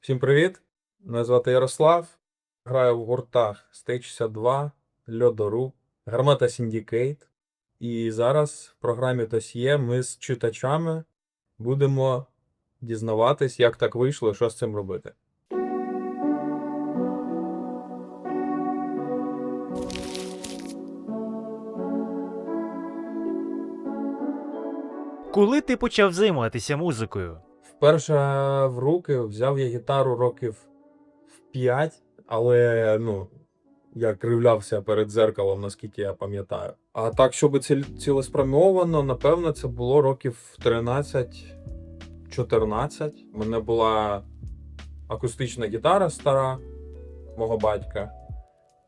Всім привіт! Мене звати Ярослав. Граю в гуртах Stage 62, Льодоруб, Гармата Syndicate. І зараз в програмі Досьє ми з читачами будемо дізнаватись, як так вийшло і що з цим робити. Коли ти почав займатися музикою? Вперше в руки взяв я гітару років в 5, але ну, я кривлявся перед дзеркалом, наскільки я пам'ятаю. А так, щоб ціл- цілеспрямовано, напевно, це було років 13-14. У мене була акустична гітара стара мого батька.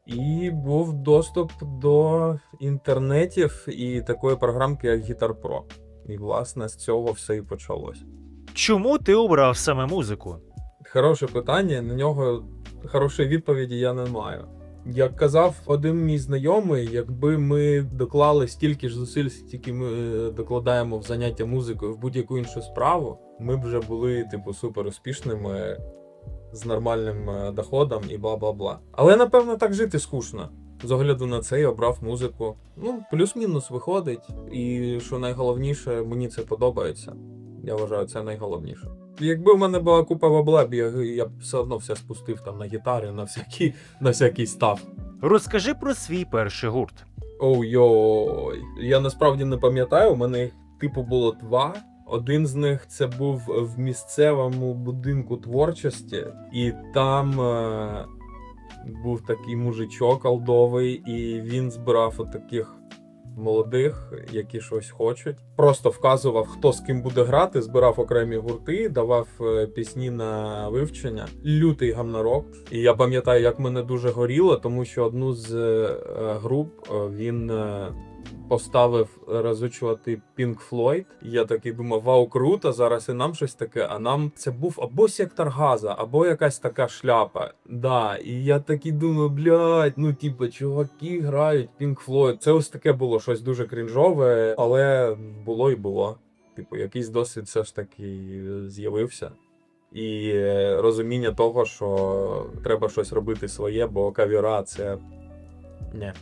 І був доступ до інтернетів і такої програмки, як Guitar Pro. І, власне, з цього все і почалось. Чому ти обрав саме музику? Хороше питання, на нього хорошої відповіді я не маю. Як казав один мій знайомий, якби ми доклали стільки ж зусиль, стільки ми е, докладаємо в заняття музикою в будь-яку іншу справу, ми б вже були, типу, супер успішними з нормальним е, доходом і бла бла бла. Але напевно так жити скучно. З огляду на це я обрав музику. Ну, плюс-мінус виходить. І що найголовніше, мені це подобається. Я вважаю, це найголовніше. Якби в мене була купа бабла, я, я б все одно все спустив там на гітарі, на всякий, на всякий став. Розкажи про свій перший гурт. Оу йой. Я насправді не пам'ятаю, у мене їх типу було два. Один з них це був в місцевому будинку творчості, і там е, був такий мужичок алдовий, і він збирав отаких молодих, які щось хочуть. Просто вказував, хто з ким буде грати, збирав окремі гурти, давав е, пісні на вивчення. Лютий гамнарок. І я пам'ятаю, як мене дуже горіло, тому що одну з е, груп е, він. Поставив розучувати Pink Floyd. Я такий думав, вау, круто, зараз і нам щось таке. А нам це був або сектор газа, або якась така шляпа. Да, і я такий думаю, блядь, ну типу, чуваки грають Pink Floyd. Це ось таке було щось дуже крінжове, але було і було. Типу, якийсь досвід все ж таки з'явився. І е, розуміння того, що треба щось робити своє, бо кавіра це. Ні.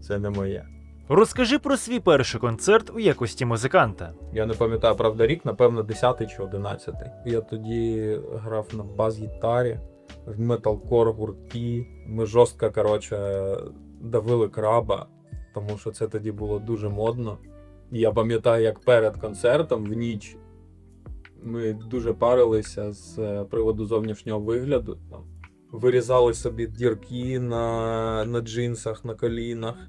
Це не моє. Розкажи про свій перший концерт у якості музиканта. Я не пам'ятаю, правда, рік, напевно, 10 чи 11. Я тоді грав на бас-гітарі, в металкор гурті. Ми жорстко, коротше, давили краба, тому що це тоді було дуже модно. Я пам'ятаю, як перед концертом в ніч ми дуже парилися з е, приводу зовнішнього вигляду. Вирізали собі дірки на, на джинсах, на колінах.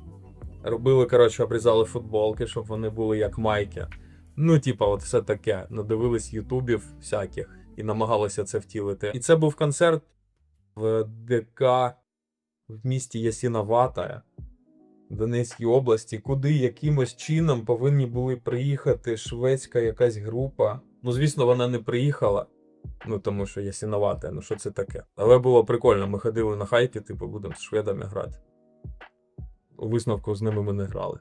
Робили, коротше, обрізали футболки, щоб вони були як майки. Ну, типа, от все таке. Надивились ютубів всяких і намагалися це втілити. І це був концерт в ДК в місті Ясіноватая, Донецькій області, куди якимось чином повинні були приїхати шведська якась група. Ну, звісно, вона не приїхала. Ну, тому що Ясіноватая, ну що це таке. Але було прикольно. Ми ходили на хайпі, типу, будемо з шведами грати. У висновку з ними ми не грали.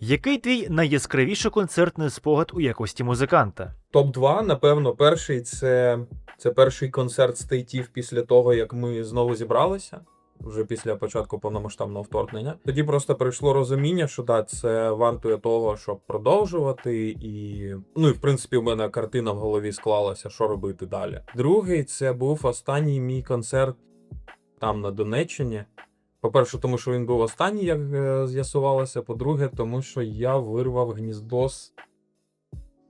Який твій найяскравіший концертний спогад у якості музиканта? Топ-2, напевно, перший це, це перший концерт стейтів після того, як ми знову зібралися. Вже після початку повномасштабного вторгнення. Тоді просто прийшло розуміння, що да, це вартує того, щоб продовжувати. І ну і в принципі, у мене картина в голові склалася, що робити далі. Другий це був останній мій концерт там на Донеччині. По-перше, тому що він був останній, як е, з'ясувалося. По-друге, тому що я вирвав гніздо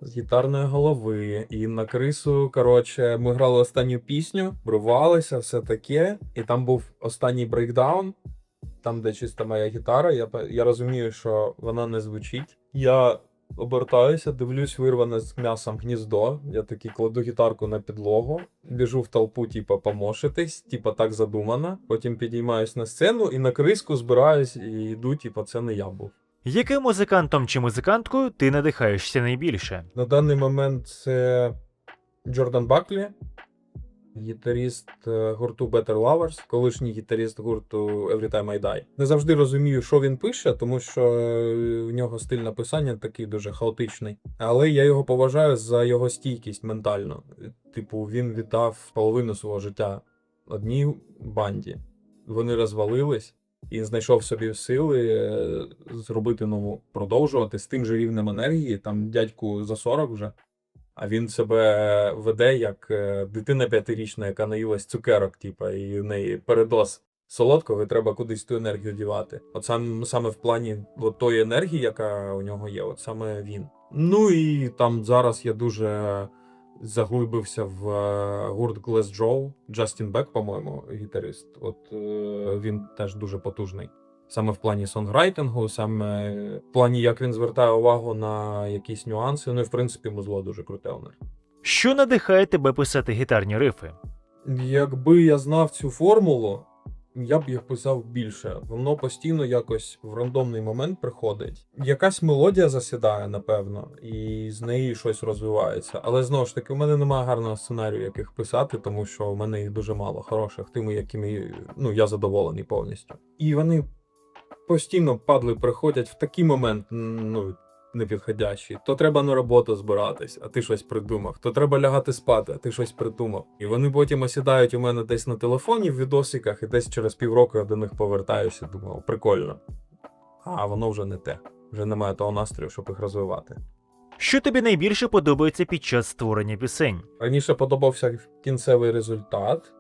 з гітарної голови. І на крису, коротше, ми грали останню пісню, вривалися, все таке. І там був останній брейкдаун, там, де чисто моя гітара. Я, я розумію, що вона не звучить. Я обертаюся, дивлюсь, вирване з м'ясом гніздо. Я такий кладу гітарку на підлогу, біжу в толпу, типа, помошитись, типа так задумано. Потім підіймаюсь на сцену і на криску збираюсь і йду, типа, це не я був. Яким музикантом чи музиканткою ти надихаєшся найбільше? На даний момент це Джордан Баклі. Гітаріст е, гурту Better Lovers, колишній гітаріст гурту Every Time I Die. Не завжди розумію, що він пише, тому що е, в нього стиль написання такий дуже хаотичний. Але я його поважаю за його стійкість ментально. Типу, він віддав половину свого життя одній банді. Вони розвалились і знайшов собі сили е, зробити нову, продовжувати з тим же рівнем енергії. Там дядьку за 40 вже. А він себе веде як е, дитина п'ятирічна, яка наїлась цукерок, типа, і в неї передос солодкого, і треба кудись ту енергію дівати. От сам, саме в плані от тої енергії, яка у нього є, от саме він. Ну і там зараз я дуже заглибився в е, гурт Glass Joe. Джастін Бек, по-моєму, гітарист. От е, він теж дуже потужний. Саме в плані сонграйтингу, саме в плані, як він звертає увагу на якісь нюанси. Ну і в принципі, музло дуже круте у них. Що надихає тебе писати гітарні рифи? Якби я знав цю формулу, я б їх писав більше. Воно постійно якось в рандомний момент приходить. Якась мелодія засідає, напевно, і з неї щось розвивається. Але знову ж таки, у мене немає гарного сценарію, яких писати, тому що у мене їх дуже мало хороших, тими, якими ну, я задоволений повністю. І вони постійно падли приходять в такий момент, ну. Непідходящий, то треба на роботу збиратись, а ти щось придумав. То треба лягати спати, а ти щось придумав. І вони потім осідають у мене десь на телефоні в відосиках, і десь через півроку я до них повертаюся. Думав, прикольно. А воно вже не те. Вже немає того настрою, щоб їх розвивати. Що тобі найбільше подобається під час створення пісень? Раніше подобався кінцевий результат.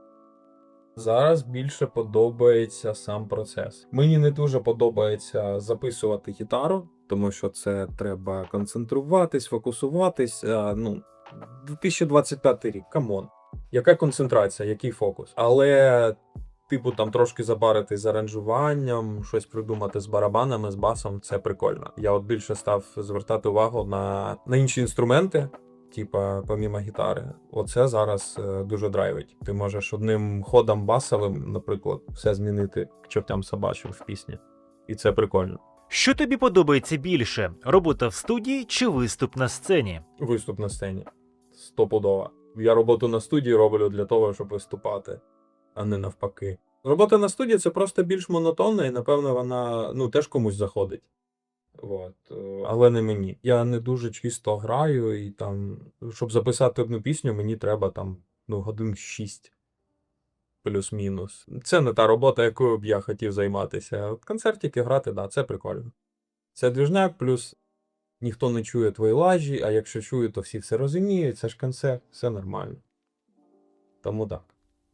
Зараз більше подобається сам процес. Мені не дуже подобається записувати гітару, тому що це треба концентруватись, фокусуватись. А, ну, 2025 рік, камон. Яка концентрація, який фокус? Але, типу, там трошки забарити з аранжуванням, щось придумати з барабанами, з басом це прикольно. Я от більше став звертати увагу на, на інші інструменти, типа, помімо гітари, оце зараз е, дуже драйвить. Ти можеш одним ходом басовим, наприклад, все змінити чортям собачим в пісні. І це прикольно. Що тобі подобається більше: робота в студії чи виступ на сцені? Виступ на сцені. Стопудово. Я роботу на студії роблю для того, щоб виступати, а не навпаки. Робота на студії це просто більш монотонна, і напевно вона ну, теж комусь заходить. От. е, Але не мені. Я не дуже чисто граю, і там, щоб записати одну пісню, мені треба там ну, годин 6 плюс-мінус. Це не та робота, якою б я хотів займатися. От концертики грати, да, це прикольно. Це двіжняк, плюс ніхто не чує твої лажі, а якщо чує, то всі все розуміють, це ж концерт, все нормально. Тому так.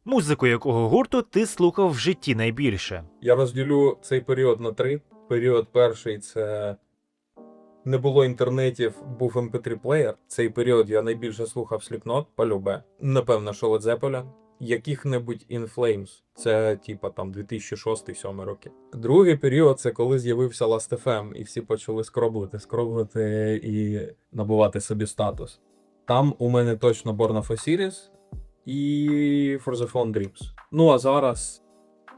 Музику якого гурту ти слухав в житті найбільше? Я розділю цей період на три. Період перший це не було інтернетів, був mp3 плеєр. Цей період я найбільше слухав Slipknot, полюбе. Напевно, що Zeppelin. Яких-небудь In Flames. Це типа там 2006-2007 роки. Другий період це коли з'явився Last.fm, і всі почали скроблити, скроблити і набувати собі статус. Там у мене точно Born of Osiris і For the Phone Dreams. Ну а зараз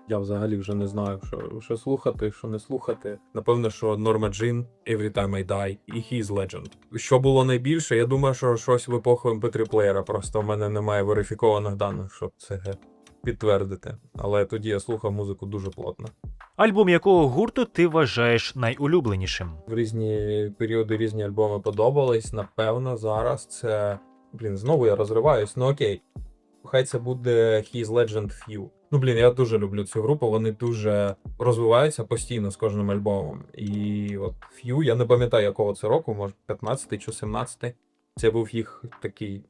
я взагалі вже не знаю, що, що слухати, що не слухати. Напевно, що Норма Джин, Every Time I Die і He is Legend. Що було найбільше? Я думаю, що щось в епоху mp3 плеєра. Просто в мене немає верифікованих даних, щоб це підтвердити. Але тоді я слухав музику дуже плотно. Альбом якого гурту ти вважаєш найулюбленішим? В різні періоди різні альбоми подобались. Напевно, зараз це. Блін, знову я розриваюсь, ну окей. Хай це буде His Legend Few. Ну, блін, я дуже люблю цю групу. Вони дуже розвиваються постійно з кожним альбомом. І от Few, я не пам'ятаю, якого це року, може 15 чи 17. Це був їх такий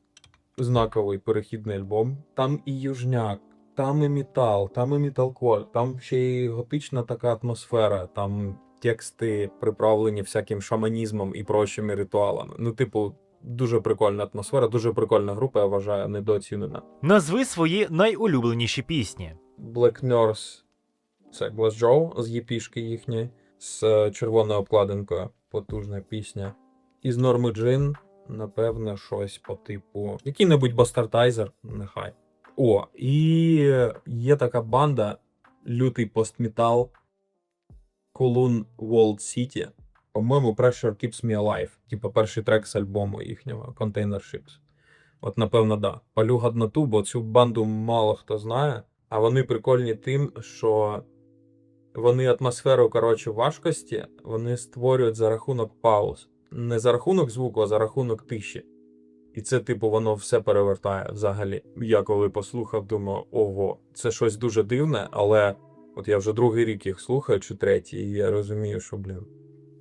знаковий перехідний альбом. Там і южняк, там і метал, там і металкор, там ще й готична така атмосфера, там тексти приправлені всяким шаманізмом і прочими ритуалами. Ну, типу, дуже прикольна атмосфера, дуже прикольна група, я вважаю, недооцінена. Назви свої найулюбленіші пісні. Black Nurse це Glass Joe з єпішки їхньої, з е, червоною обкладинкою. Потужна пісня. Із Норми Джин, напевне, щось по типу. Який-небудь бастартайзер, нехай. О, і є така банда, лютий постметал Колун World City. По-моєму, Pressure Keeps Me Alive. Типа перший трек з альбому їхнього Container Ships. От, напевно, да. Палю гадноту, бо цю банду мало хто знає, а вони прикольні тим, що вони атмосферу коротше важкості вони створюють за рахунок пауз. Не за рахунок звуку, а за рахунок тиші. І це, типу, воно все перевертає взагалі. Я коли послухав, думаю, ого, це щось дуже дивне, але от я вже другий рік їх слухаю, чи третій, і я розумію, що, блін,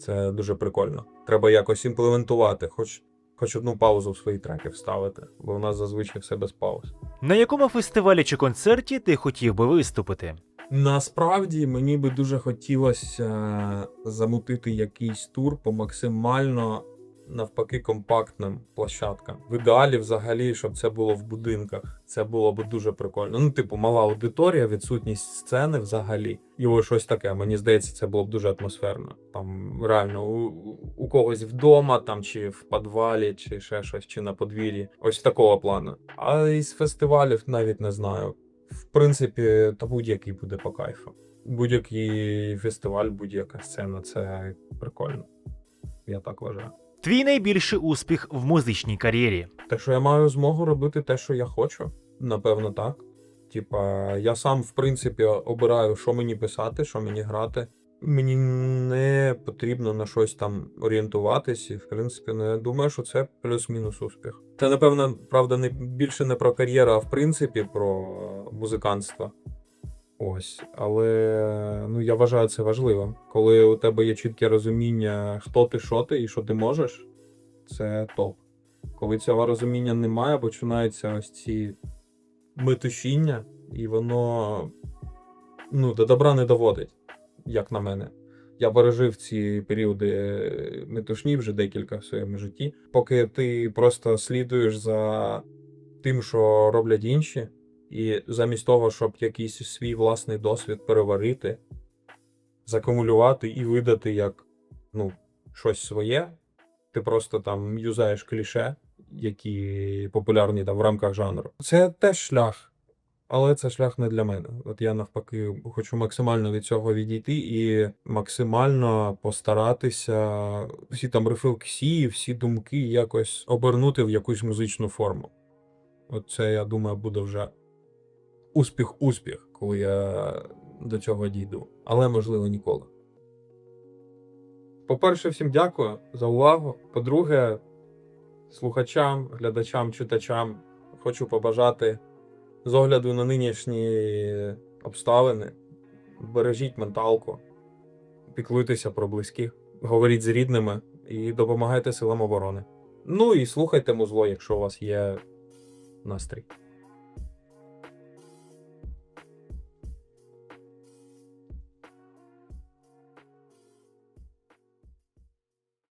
це дуже прикольно. Треба якось імплементувати, хоч, хоч одну паузу в свої треки вставити, бо в нас зазвичай все без пауз. На якому фестивалі чи концерті ти хотів би виступити? Насправді мені би дуже хотілося е, замутити якийсь тур по максимально навпаки компактним площадкам. В ідеалі, взагалі, щоб це було в будинках. Це було б дуже прикольно. Ну, типу, мала аудиторія, відсутність сцени взагалі. І ось щось таке. Мені здається, це було б дуже атмосферно. Там реально у, у когось вдома, там чи в підвалі, чи ще щось, чи на подвір'ї. Ось такого плану. А із фестивалів навіть не знаю. В принципі, та будь-який буде по кайфу. Будь-який фестиваль, будь-яка сцена це прикольно. Я так вважаю. Твій найбільший успіх в музичній кар'єрі. Те, що я маю змогу робити те, що я хочу, напевно, так. Типа, я сам, в принципі, обираю, що мені писати, що мені грати. Мені не потрібно на щось там орієнтуватись, і в принципі, ну, я думаю, що це плюс-мінус успіх. Це, напевно, правда, не більше не про кар'єру, а в принципі про е, музикантство. Ось, але ну я вважаю це важливим. Коли у тебе є чітке розуміння, хто ти, що ти і що ти можеш, це топ. Коли цього розуміння немає, починаються ось ці метушіння, і воно ну, до добра не доводить, як на мене. Я пережив ці періоди метушні вже декілька в своєму житті. Поки ти просто слідуєш за тим, що роблять інші, і замість того, щоб якийсь свій власний досвід переварити, закумулювати і видати як ну, щось своє, ти просто там юзаєш кліше, які популярні там в рамках жанру. Це теж шлях, але це шлях не для мене. От я навпаки хочу максимально від цього відійти і максимально постаратися всі там рефлексії, всі думки якось обернути в якусь музичну форму. От це, я думаю, буде вже успіх-успіх, коли я до цього дійду. Але можливо ніколи. По-перше, всім дякую за увагу. По-друге, слухачам, глядачам, читачам хочу побажати з огляду на нинішні обставини. Бережіть менталку, піклуйтеся про близьких, говоріть з рідними і допомагайте силам оборони. Ну і слухайте музло, якщо у вас є настрій.